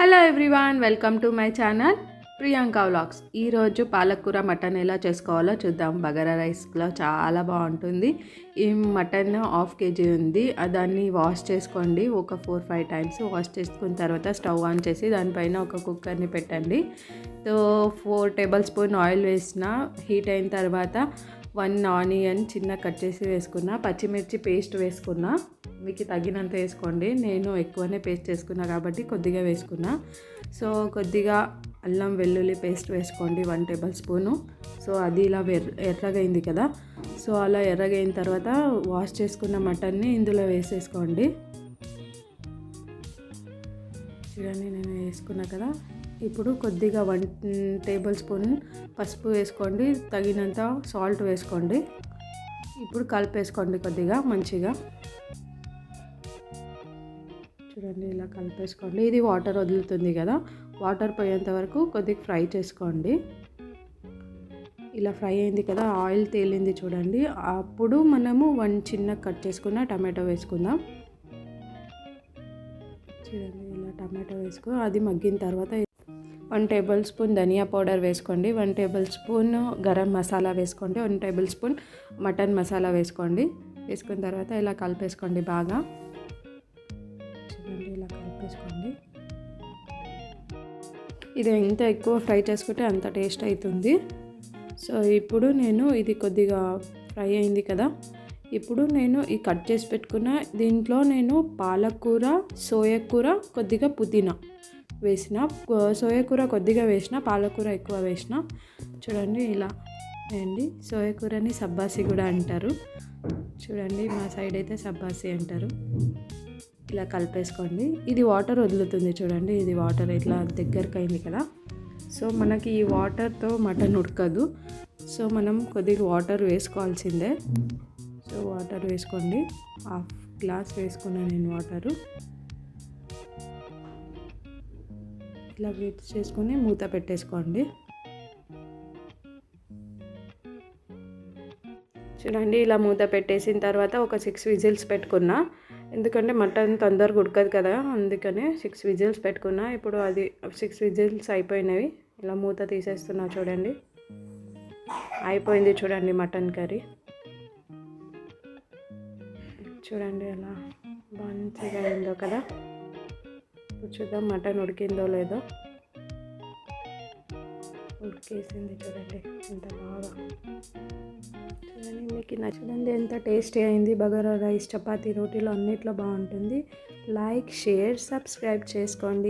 Hello everyone welcome to my channel Priyanka vlogs ఈరోజు పాలకూర mutton ఎలా చేసుకోవాలో చూద్దాం. బగారా రైస్లో చాలా బాగుంటుంది. ఈ మటన్ హాఫ్ కేజీ ఉంది. దాన్ని వాష్ చేసుకోండి. ఒక ఫోర్ ఫైవ్ టైమ్స్ వాష్ చేసుకున్న తర్వాత స్టవ్ ఆన్ చేసి దానిపైన ఒక కుక్కర్ని పెట్టండి. So four tablespoon oil వేసిన హీట్ అయిన తర్వాత వన్ ఆనియన్ చిన్న కట్ చేసి వేసుకున్న పచ్చిమిర్చి పేస్ట్ వేసుకున్న. మీకు తగినంత వేసుకోండి. నేను ఎక్కువనే పేస్ట్ చేసుకున్నా కాబట్టి కొద్దిగా వేసుకున్నా. సో కొద్దిగా అల్లం వెల్లుల్లి పేస్ట్ వేసుకోండి వన్ టేబుల్ స్పూను. సో అది ఇలా ఎర్రగైంది కదా. సో అలా ఎర్రగైన తర్వాత వాష్ చేసుకున్న మటన్ని ఇందులో వేసేసుకోండి. చూడండి నేను వేసుకున్నా కదా. ఇప్పుడు కొద్దిగా వన్ టేబుల్ స్పూన్ పసుపు వేసుకోండి తగినంత సాల్ట్ వేసుకోండి. ఇప్పుడు కలిపేసుకోండి కొద్దిగా మంచిగా. చూడండి ఇలా కలిపేసుకోండి ఇది వాటర్ వదులుతుంది కదా వాటర్ పోయేంత వరకు కొద్దిగా ఫ్రై చేసుకోండి. ఇలా ఫ్రై అయింది కదా ఆయిల్ తేలింది చూడండి. అప్పుడు మనము వన్ చిన్న కట్ చేసుకున్న టమాటో వేసుకుందాం. చూడండి ఇలా టమాటో వేసుకో అది మగ్గిన తర్వాత వన్ టేబుల్ స్పూన్ ధనియా పౌడర్ వేసుకోండి one tablespoon garam masala వేసుకోండి one tablespoon mutton masala వేసుకోండి. వేసుకున్న తర్వాత ఇలా కలిపేసుకోండి బాగా. చూడండి ఇలా కలిపేసుకోండి. ఇది ఎంత ఎక్కువ ఫ్రై చేసుకుంటే అంత టేస్ట్ అవుతుంది. సో ఇప్పుడు నేను ఇది కొద్దిగా ఫ్రై అయింది కదా ఇప్పుడు నేను ఈ కట్ చేసి పెట్టుకున్న దీంట్లో నేను పాలకూర సోయకూర కొద్దిగా పుదీనా వేసిన సోయకూర కొద్దిగా వేసిన పాలకూర ఎక్కువ వేసిన. చూడండి ఇలా వేయండి. సోయకూరని సబ్బాసి కూడా అంటారు. చూడండి మా సైడ్ అయితే సబ్బాసి అంటారు. ఇలా కలిపేసుకోండి. ఇది వాటర్ వదులుతుంది చూడండి. ఇది వాటర్ ఇట్లా దగ్గరకు అయింది కదా. సో మనకి ఈ వాటర్తో మటన్ ఉడకదు. సో మనం కొద్దిగా వాటర్ వేసుకోవాల్సిందే. వాటర్ వేసుకోండి. హాఫ్ గ్లాస్ వేసుకున్నాను నేను వాటరు. ఇలా వేట్ చేసుకొని మూత పెట్టేసుకోండి. చూడండి ఇలా మూత పెట్టేసిన తర్వాత ఒక సిక్స్ విజిల్స్ పెట్టుకున్నా. ఎందుకంటే మటన్ తొందరగా ఉడకదు కదా అందుకనే సిక్స్ విజిల్స్ పెట్టుకున్నా. ఇప్పుడు అది సిక్స్ విజిల్స్ అయిపోయినవి. ఇలా మూత తీసేస్తున్నా చూడండి. అయిపోయింది చూడండి మటన్ కర్రీ. చూడండి అలా మంచిగా అయిందో కదా. ఇప్పుడు చూద్దాం మటన్ ఉడికిందో లేదో. ఉడికేసింది చూడండి ఎంత బాగా. చూడండి మీకు నచ్చింది ఎంత టేస్టీ అయింది. బగారా రైస్ చపాతీ రోటీలు అన్నిట్లో బాగుంటుంది. లైక్ షేర్ సబ్స్క్రైబ్ చేసుకోండి.